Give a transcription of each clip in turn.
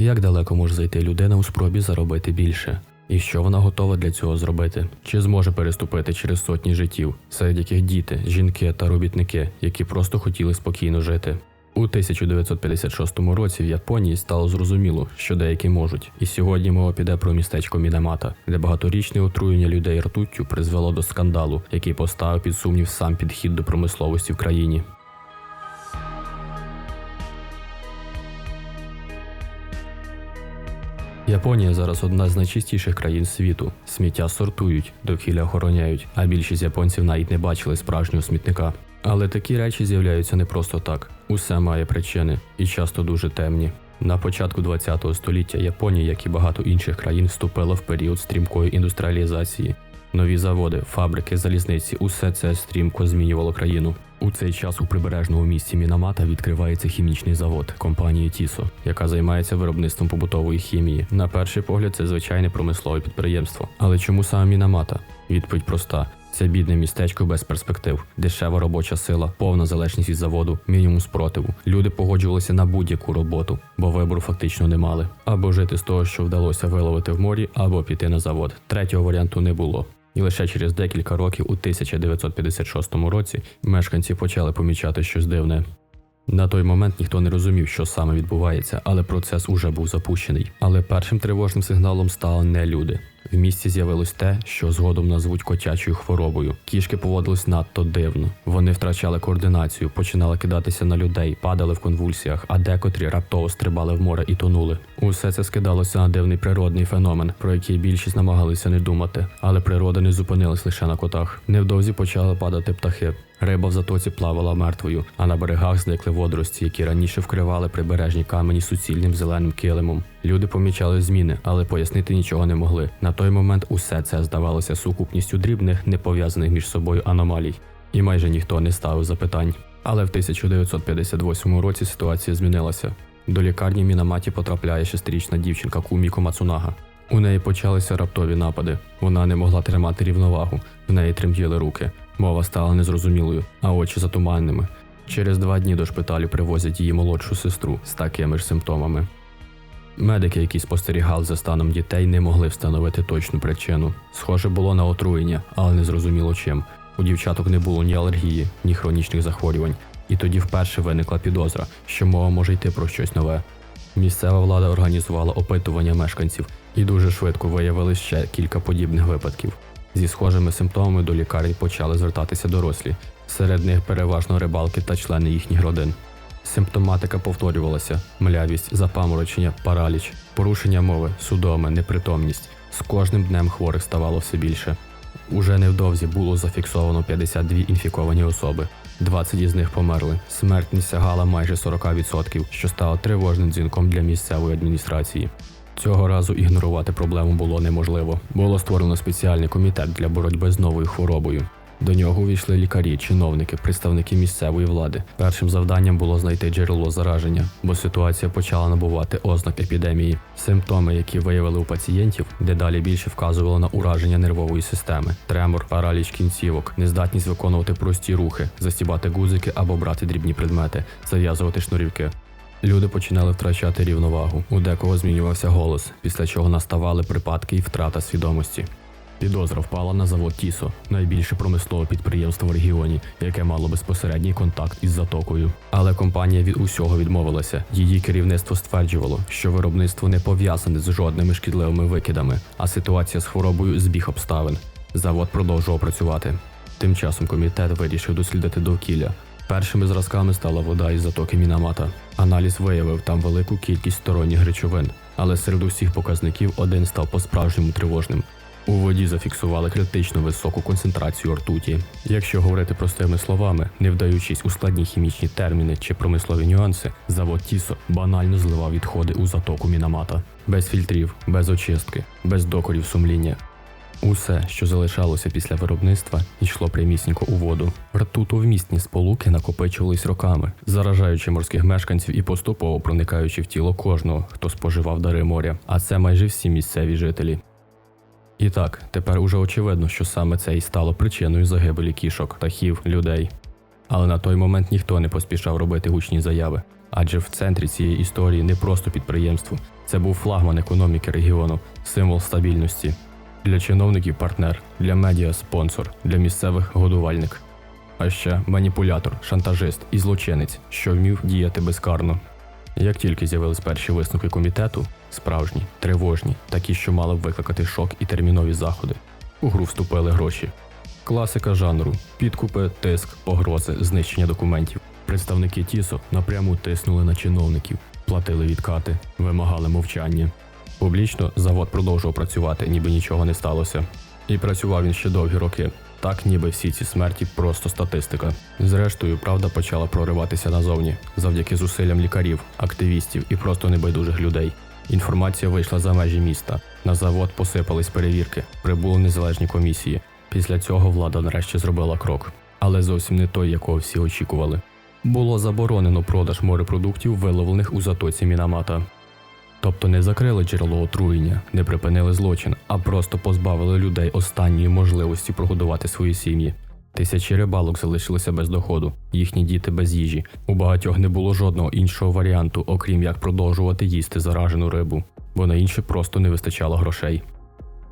Як далеко може зайти людина у спробі заробити більше? І що вона готова для цього зробити? Чи зможе переступити через сотні життів, серед яких діти, жінки та робітники, які просто хотіли спокійно жити? У 1956 році в Японії стало зрозуміло, що деякі можуть, і сьогодні мова піде про містечко Мінамата, де багаторічне отруєння людей ртуттю призвело до скандалу, який поставив під сумнів сам підхід до промисловості в країні. Японія зараз одна з найчистіших країн світу. Сміття сортують, довкілля охороняють, а більшість японців навіть не бачили справжнього смітника. Але такі речі з'являються не просто так. Усе має причини і часто дуже темні. На початку ХХ століття Японія, як і багато інших країн, вступила в період стрімкої індустріалізації. Нові заводи, фабрики, залізниці усе це стрімко змінювало країну. У цей час у прибережному місті Мінамата відкривається хімічний завод компанії Тісо, яка займається виробництвом побутової хімії. На перший погляд, це звичайне промислове підприємство. Але чому саме Мінамата? Відповідь проста: це бідне містечко без перспектив, дешева робоча сила, повна залежність від заводу, мінімум спротиву. Люди погоджувалися на будь-яку роботу, бо вибору фактично не мали. Або жити з того, що вдалося виловити в морі, або піти на завод. Третього варіанту не було. І лише через декілька років, у 1956 році, мешканці почали помічати щось дивне. На той момент ніхто не розумів, що саме відбувається, але процес уже був запущений. Але першим тривожним сигналом стали не люди. В місті з'явилось те, що згодом назвуть котячою хворобою. Кішки поводились надто дивно. Вони втрачали координацію, починали кидатися на людей, падали в конвульсіях, а декотрі раптово стрибали в море і тонули. Усе це скидалося на дивний природний феномен, про який більшість намагалися не думати. Але природа не зупинилась лише на котах. Невдовзі почали падати птахи. Риба в затоці плавала мертвою, а на берегах зникли водорості, які раніше вкривали прибережні камені суцільним зеленим килимом. Люди помічали зміни, але пояснити нічого не могли. На той момент усе це здавалося сукупністю дрібних, не пов'язаних між собою аномалій, і майже ніхто не ставив запитань. Але в 1958 році ситуація змінилася. До лікарні Мінаматі потрапляє шестирічна дівчинка Куміко Мацунага. У неї почалися раптові напади. Вона не могла тримати рівновагу, в неї тремтіли руки. Мова стала незрозумілою, а очі затуманними. Через два дні до шпиталю привозять її молодшу сестру з такими ж симптомами. Медики, які спостерігали за станом дітей, не могли встановити точну причину. Схоже було на отруєння, але не зрозуміло чим. У дівчаток не було ні алергії, ні хронічних захворювань. І тоді вперше виникла підозра, що мова може йти про щось нове. Місцева влада організувала опитування мешканців і дуже швидко виявили ще кілька подібних випадків. Зі схожими симптомами до лікарень почали звертатися дорослі, серед них переважно рибалки та члени їхніх родин. Симптоматика повторювалася: млявість, запаморочення, параліч, порушення мови, судоми, непритомність. З кожним днем хворих ставало все більше. Уже невдовзі було зафіксовано 52 інфіковані особи. 20 із них померли. Смертність сягала майже 40%, що стало тривожним дзвінком для місцевої адміністрації. Цього разу ігнорувати проблему було неможливо. Було створено спеціальний комітет для боротьби з новою хворобою. До нього увійшли лікарі, чиновники, представники місцевої влади. Першим завданням було знайти джерело зараження, бо ситуація почала набувати ознак епідемії. Симптоми, які виявили у пацієнтів, дедалі більше вказували на ураження нервової системи, тремор, параліч кінцівок, нездатність виконувати прості рухи, застібати гузики або брати дрібні предмети, зав'язувати шнурівки. Люди починали втрачати рівновагу. У декого змінювався голос, після чого наставали припадки і втрата свідомості. Підозра впала на завод Тісо, найбільше промислове підприємство в регіоні, яке мало безпосередній контакт із затокою. Але компанія від усього відмовилася. Її керівництво стверджувало, що виробництво не пов'язане з жодними шкідливими викидами, а ситуація з хворобою збіг обставин. Завод продовжував працювати. Тим часом комітет вирішив дослідити довкілля. Першими зразками стала вода із затоки Мінамата. Аналіз виявив там велику кількість сторонніх речовин, але серед усіх показників один став по-справжньому тривожним. У воді зафіксували критично високу концентрацію ртуті. Якщо говорити простими словами, не вдаючись у складні хімічні терміни чи промислові нюанси, завод Тісо банально зливав відходи у затоку Мінамата. Без фільтрів, без очистки, без докорів сумління. Усе, що залишалося після виробництва, йшло прямісінько у воду. Ртутовмісні сполуки накопичувались роками, заражаючи морських мешканців і поступово проникаючи в тіло кожного, хто споживав дари моря, а це майже всі місцеві жителі. І так, тепер уже очевидно, що саме це і стало причиною загибелі кішок, птахів, людей. Але на той момент ніхто не поспішав робити гучні заяви, адже в центрі цієї історії не просто підприємство, Це був флагман економіки регіону, символ стабільності. Для чиновників партнер, для медіа спонсор, для місцевих годувальник. А ще маніпулятор, шантажист і злочинець, що вмів діяти безкарно. Як тільки з'явились перші висновки комітету, справжні, тривожні, такі, що мали б викликати шок і термінові заходи, у гру вступили гроші. Класика жанру: підкупи, тиск, погрози, знищення документів. Представники ТІСО напряму тиснули на чиновників, платили відкати, вимагали мовчання. Публічно завод продовжував працювати, ніби нічого не сталося. І працював він ще довгі роки, так ніби всі ці смерті просто статистика. Зрештою, правда почала прориватися назовні завдяки зусиллям лікарів, активістів і просто небайдужих людей. Інформація вийшла за межі міста. На завод посипались перевірки, прибули незалежні комісії. Після цього влада нарешті зробила крок, але зовсім не той, якого всі очікували. Було заборонено продаж морепродуктів, виловлених у затоці Мінамата. Тобто не закрили джерело отруєння, не припинили злочин, а просто позбавили людей останньої можливості прогодувати свої сім'ї. Тисячі рибалок залишилися без доходу, їхні діти без їжі. У багатьох не було жодного іншого варіанту, окрім як продовжувати їсти заражену рибу, бо на інше просто не вистачало грошей.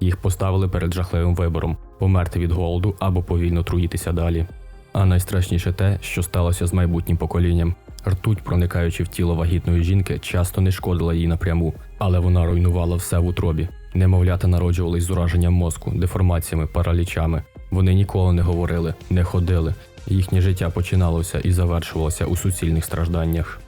Їх поставили перед жахливим вибором померти від голоду або повільно труїтися далі. А найстрашніше те, що сталося з майбутнім поколінням. Ртуть, проникаючи в тіло вагітної жінки, часто не шкодила їй напряму, але вона руйнувала все в утробі. Немовлята народжувались з ураженням мозку, деформаціями, паралічами. Вони ніколи не говорили, не ходили. Їхнє життя починалося і завершувалося у суцільних стражданнях.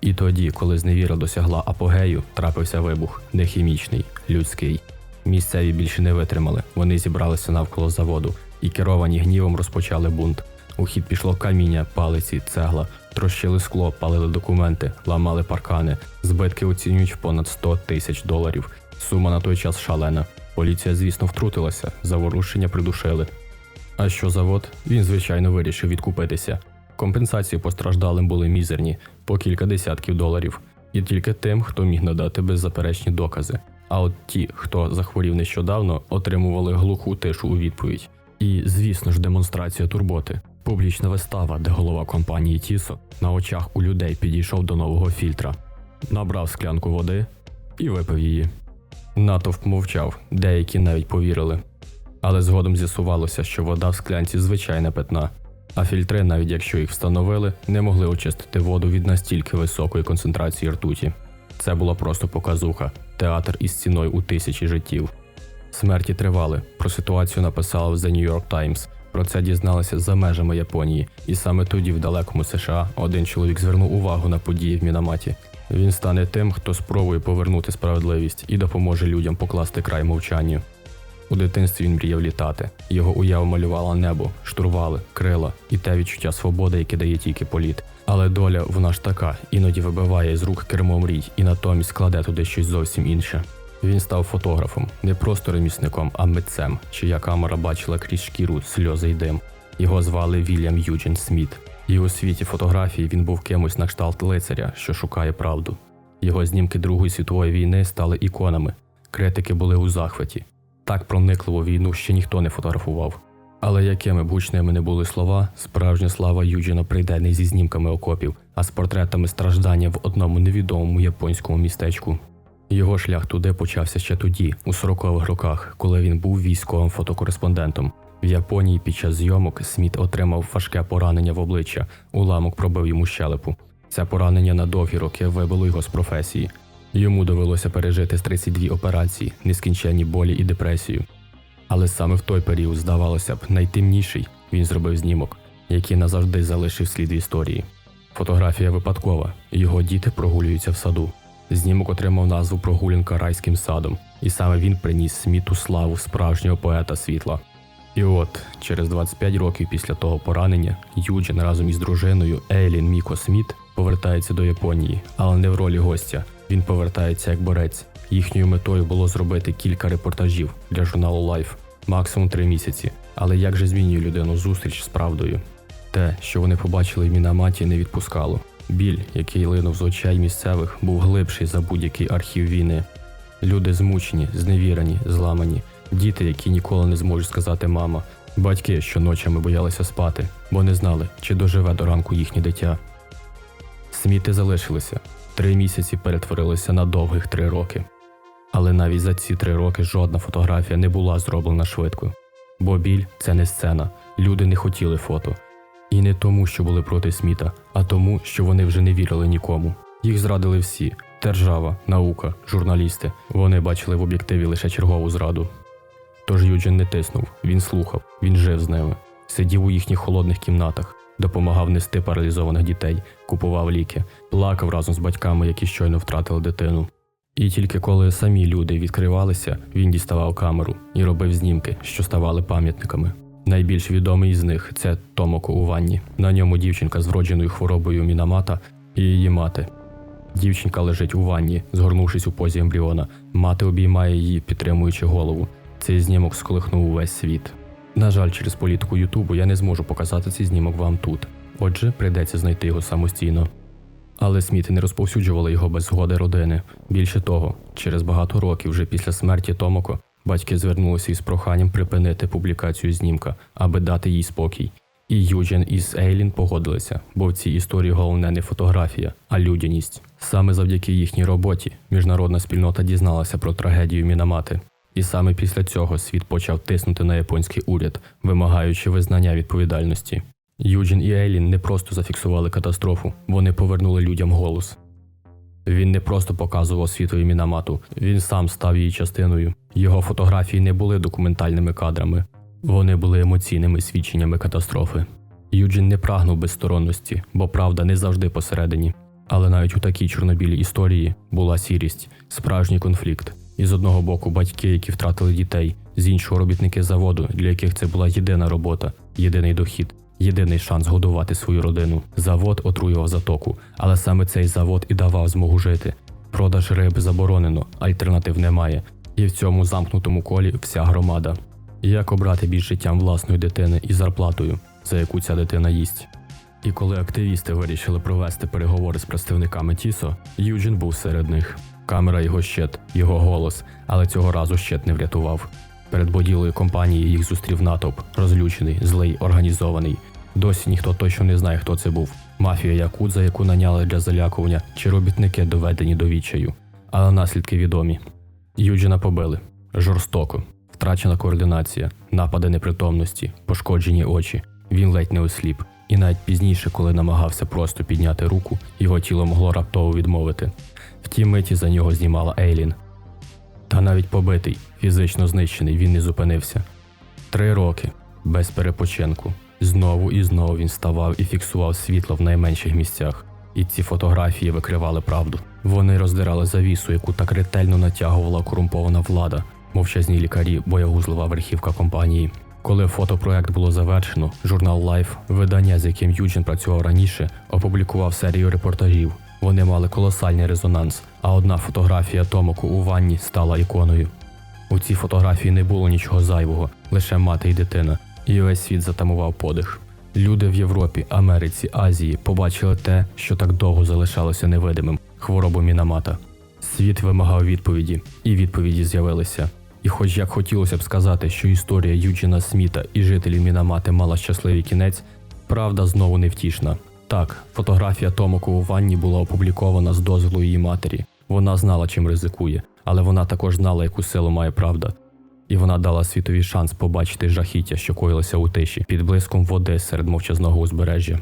І тоді, коли зневіра досягла апогею, трапився вибух не хімічний, людський. Місцеві більше не витримали. Вони зібралися навколо заводу і керовані гнівом розпочали бунт. У хід пішло каміння, палиці, цегла, трощили скло, палили документи, ламали паркани. Збитки оцінюють понад 100 тисяч доларів. Сума на той час шалена. Поліція, звісно, втрутилася, заворушення придушили. А що завод? Він, звичайно, вирішив відкупитися. Компенсації постраждалим були мізерні по кілька десятків доларів, і тільки тим, хто міг надати беззаперечні докази. А от ті, хто захворів нещодавно, отримували глуху тишу у відповідь. І, звісно ж, демонстрація турботи. Публічна вистава, де голова компанії Тісо на очах у людей підійшов до нового фільтра, набрав склянку води і випив її. Натовп мовчав, деякі навіть повірили. Але згодом з'ясувалося, що вода в склянці звичайна питна, а фільтри, навіть якщо їх встановили, не могли очистити воду від настільки високої концентрації ртуті. Це була просто показуха, театр із ціною у тисячі життів. Смерті тривали. Про ситуацію написали в The New York Times. Про це дізналися за межами Японії, і саме тоді, в далекому США, один чоловік звернув увагу на події в Мінаматі. Він стане тим, хто спробує повернути справедливість і допоможе людям покласти край мовчанню. У дитинстві він мріяв літати. Його уява малювала небо, штурвали, крила і те відчуття свободи, яке дає тільки політ. Але доля вона ж така, іноді вибиває з рук кермо мрій і натомість кладе туди щось зовсім інше. Він став фотографом, не просто ремісником, а митцем, чия камера бачила крізь шкіру сльози й дим. Його звали Вільям Юджин Сміт. І у світі фотографії він був кимось на кшталт лицаря, що шукає правду. Його знімки Другої світової війни стали іконами. Критики були у захваті. Так проникливу війну ще ніхто не фотографував. Але якими б гучними не були слова, справжня слава Юджина прийде не зі знімками окопів, а з портретами страждання в одному невідомому японському містечку. Його шлях туди почався ще тоді, у 40-х роках, коли він був військовим фотокореспондентом. В Японії під час зйомок Сміт отримав важке поранення в обличчя, уламок пробив йому щелепу. Це поранення на довгі роки вибило його з професії. Йому довелося пережити з 32 операції, нескінченні болі і депресію. Але саме в той період, здавалося б, найтемніший він зробив знімок, який назавжди залишив слід в історії. Фотографія випадкова, його діти прогулюються в саду. Знімок отримав назву Прогулянка райським садом, і саме він приніс сміту славу справжнього поета світла. І от, через 25 років після того поранення, Юджин разом із дружиною Ейлін Міко Сміт повертається до Японії, але не в ролі гостя. Він повертається як борець. Їхньою метою було зробити кілька репортажів для журналу Life, максимум три місяці. Але як же змінює людину зустріч з правдою? Те, що вони побачили в Мінаматі, не відпускало. Біль, який линув з очей місцевих, був глибший за будь-який архів війни. Люди змучені, зневірені, зламані, діти, які ніколи не зможуть сказати мама, батьки, що ночами боялися спати, бо не знали, чи доживе до ранку їхнє дитя. Сміти залишилися. Три місяці перетворилися на довгих три роки. Але навіть за ці три роки жодна фотографія не була зроблена швидко. Бо біль це не сцена. Люди не хотіли фото. І не тому, що були проти сміта, а тому, що вони вже не вірили нікому. Їх зрадили всі: держава, наука, журналісти. Вони бачили в об'єктиві лише чергову зраду. Тож Юджин не тиснув, він слухав, він жив з ними, сидів у їхніх холодних кімнатах, допомагав нести паралізованих дітей, купував ліки, плакав разом з батьками, які щойно втратили дитину. І тільки коли самі люди відкривалися, він діставав камеру і робив знімки, що ставали пам'ятниками. Найбільш відомий із них це Томоко у ванні. На ньому дівчинка з вродженою хворобою Мінамата і її мати. Дівчинка лежить у ванні, згорнувшись у позі ембріона. Мати обіймає її, підтримуючи голову. Цей знімок сколихнув увесь світ. На жаль, через політику Ютубу я не зможу показати цей знімок вам тут. Отже, прийдеться знайти його самостійно. Але Сміти не розповсюджували його без згоди родини. Більше того, через багато років, вже після смерті Томоко, батьки звернулися із проханням припинити публікацію знімка, аби дати їй спокій. І Юджин із Ейлін погодилися, бо в цій історії головне не фотографія, а людяність. Саме завдяки їхній роботі міжнародна спільнота дізналася про трагедію Мінамати. І саме після цього світ почав тиснути на японський уряд, вимагаючи визнання відповідальності. Юджин і Ейлін не просто зафіксували катастрофу, вони повернули людям голос. Він не просто показував світові Мінамату, він сам став її частиною. Його фотографії не були документальними кадрами, вони були емоційними свідченнями катастрофи. Юджин не прагнув безсторонності, бо правда не завжди посередині. Але навіть у такій чорнобілій історії була сірість, справжній конфлікт. І з одного боку батьки, які втратили дітей, з іншого робітники заводу, для яких це була єдина робота, єдиний дохід, єдиний шанс годувати свою родину. Завод отруював затоку, але саме цей завод і давав змогу жити. Продаж риби заборонено, альтернатив немає. І в цьому замкнутому колі вся громада. Як обрати більш життям власної дитини і зарплатою, за яку ця дитина їсть? І коли активісти вирішили провести переговори з представниками Тісо, Юджин був серед них. Камера його щит, його голос, але цього разу щит не врятував. Перед будівлею компанії їх зустрів натовп, розлючений, злий, організований. Досі ніхто точно не знає, хто це був: мафія Якудза, яку наняли для залякування, чи робітники доведені до відчаю. Але наслідки відомі. Юджина побили жорстоко, втрачена координація, напади непритомності, пошкоджені очі. Він ледь не осліп. І навіть пізніше, коли намагався просто підняти руку, його тіло могло раптово відмовити. В тій миті за нього знімала Ейлін. Та навіть побитий, фізично знищений, він не зупинився. Три роки без перепочинку. Знову і знову він ставав і фіксував світло в найменших місцях. І ці фотографії викривали правду. Вони роздирали завісу, яку так ретельно натягувала корумпована влада, мовчазні лікарі, боягузлива верхівка компанії. Коли фотопроект було завершено, журнал Life, видання, з яким Юджин працював раніше, опублікував серію репортажів. Вони мали колосальний резонанс, а одна фотографія Томоку у ванні стала іконою. У цій фотографії не було нічого зайвого, лише мати й дитина, і весь світ затамував подих. Люди в Європі, Америці, Азії побачили те, що так довго залишалося невидимим хворобу Мінамата. Світ вимагав відповіді, і відповіді з'явилися. І хоч як хотілося б сказати, що історія Юджина Сміта і жителів Мінамати мала щасливий кінець, правда знову невтішна. Так, фотографія Томоку у ванні була опублікована з дозволу її матері. Вона знала, чим ризикує, але вона також знала, яку силу має правда. І вона дала світові шанс побачити жахіття, що коїлося у тиші, під блиском води серед мовчазного узбережжя.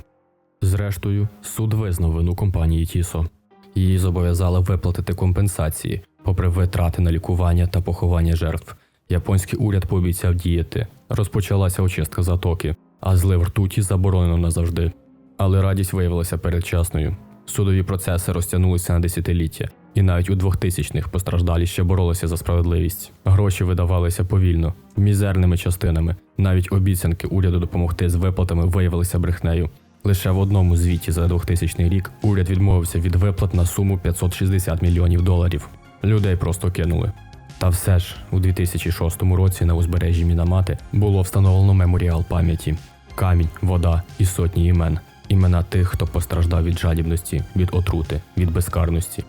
Зрештою, суд визнав вину компанії Тісо. Її зобов'язали виплатити компенсації, попри витрати на лікування та поховання жертв. Японський уряд пообіцяв діяти. Розпочалася очистка затоки, а злив ртуті заборонено назавжди. Але радість виявилася передчасною. Судові процеси розтягнулися на десятиліття, і навіть у 2000-х постраждалі ще боролися за справедливість. Гроші видавалися повільно, мізерними частинами. Навіть обіцянки уряду допомогти з виплатами виявилися брехнею. Лише в одному звіті за 2000 рік уряд відмовився від виплат на суму 560 мільйонів доларів. Людей просто кинули. Та все ж у 2006 році на узбережжі Мінамати було встановлено меморіал пам'яті: камінь, вода і сотні імен. Імена тих, хто постраждав від жадібності, від отрути, від безкарності.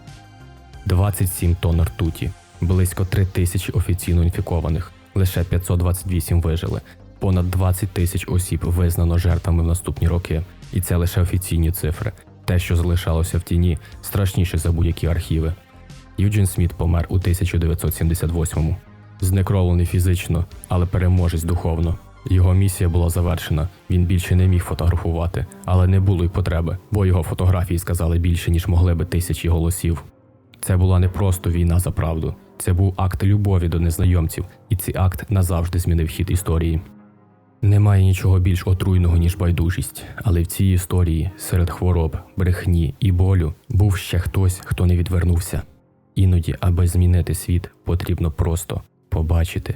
27 тонн ртуті, близько 3 тисячі офіційно інфікованих, лише 528 вижили. Понад 20 тисяч осіб визнано жертвами в наступні роки, і це лише офіційні цифри. Те, що залишалося в тіні, страшніше за будь-які архіви. Юджин Сміт помер у 1978-му. Знекровлений фізично, але переможець духовно. Його місія була завершена. Він більше не міг фотографувати, але не було й потреби, бо його фотографії сказали більше, ніж могли би тисячі голосів. Це була не просто війна за правду, це був акт любові до незнайомців, і цей акт назавжди змінив хід історії. Немає нічого більш отруйного, ніж байдужість, але в цій історії, серед хвороб, брехні і болю, був ще хтось, хто не відвернувся. Іноді, аби змінити світ, потрібно просто побачити.